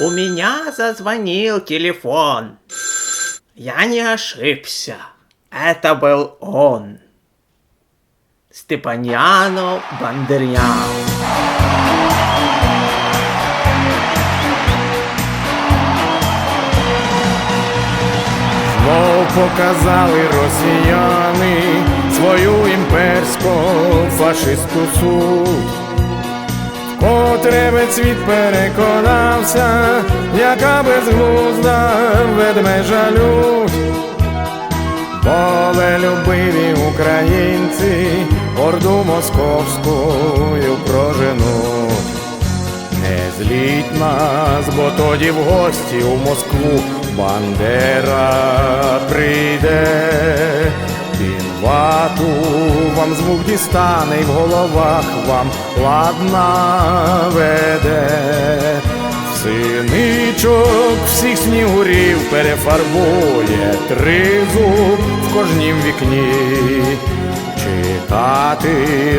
У меня зазвонил телефон. Я не ошибся. Это был он. Степаняно Бандерян. Знов показали росіяни свою імперську фашистську суть. Вкотре весь світ переконався, яка безглузда ведмежа лють. Волелюбиві українці орду московською проженуть. Не зліть нас, бо тоді в гості у Москву Бандера прийде, вату вам звук дістане і в головах вам ладна веде. Синичок всіх снігурів перефарбує тризуб в кожнім вікні. Читати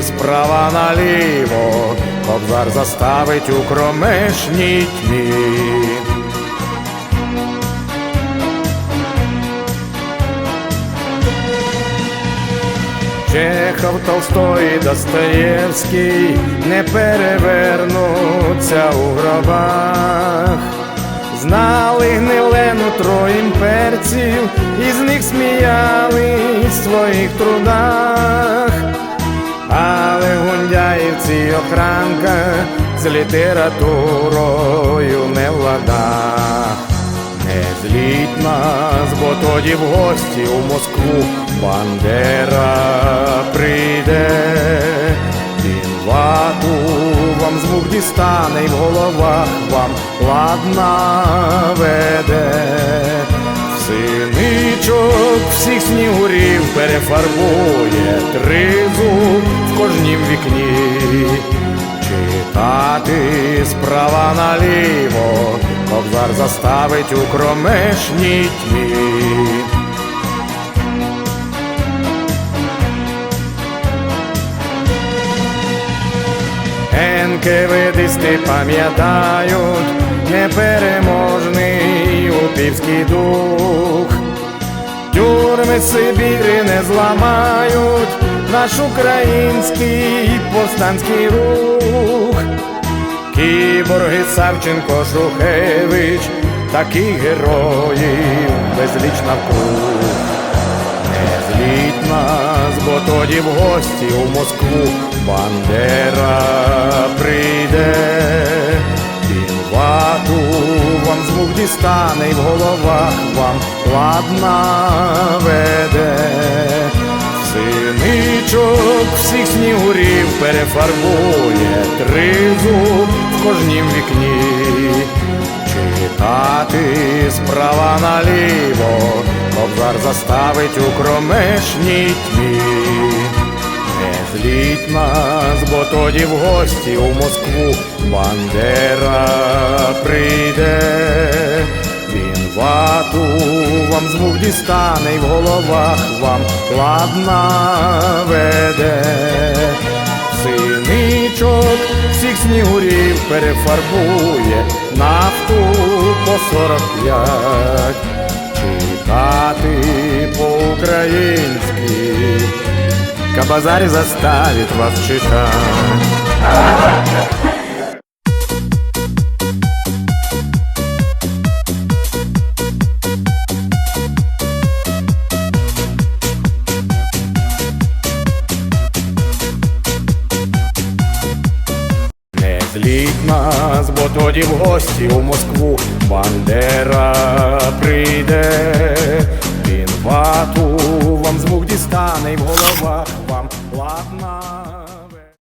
справа наліво, кобзар заставить у кромешній тьмі. Чехов, Толстой, Достоєвський не перевернуться у гробах. Знали гниле нутро імперців, і з них сміялись в своїх трудах. Але гундяївці охранка з літературою нас, бо тоді в гості у Москву Бандера прийде, він вату вам звук дістане і в головах вам ладна веде. Синичок всіх снігурів перефарбує тризуб в кожнім вікні. Читати справа наліво, кобзар заставить у кромешній тьмі. НКВДисти пам'ятають непереможний упівський дух. Тюрми Сибірі не зламають наш український повстанський рух. Кіборги Савченко Шухевич, таких героїв безліч навкруг. Не зліть нас, бо тоді в гості у Москву Бандера прийде, він вату вам звук дістане і в головах вам ладна веде. Синичок всіх снігурів перефарбує тризуб кожнім вікні. Читати справа наліво, кобзар заставить у кромешній тьмі. Не зліть нас, бо тоді в гості у Москву Бандера прийде, він вату вам звук дістане і в головах вам ладна веде. Синичок всіх снігурів перефарбує нафту по сорок п'ять. Читати по-українськи, Кабазарі заставить вас читати. зліть нас, бо тоді в гості у Москву Бандера прийде, він вату вам звук дістане й в головах.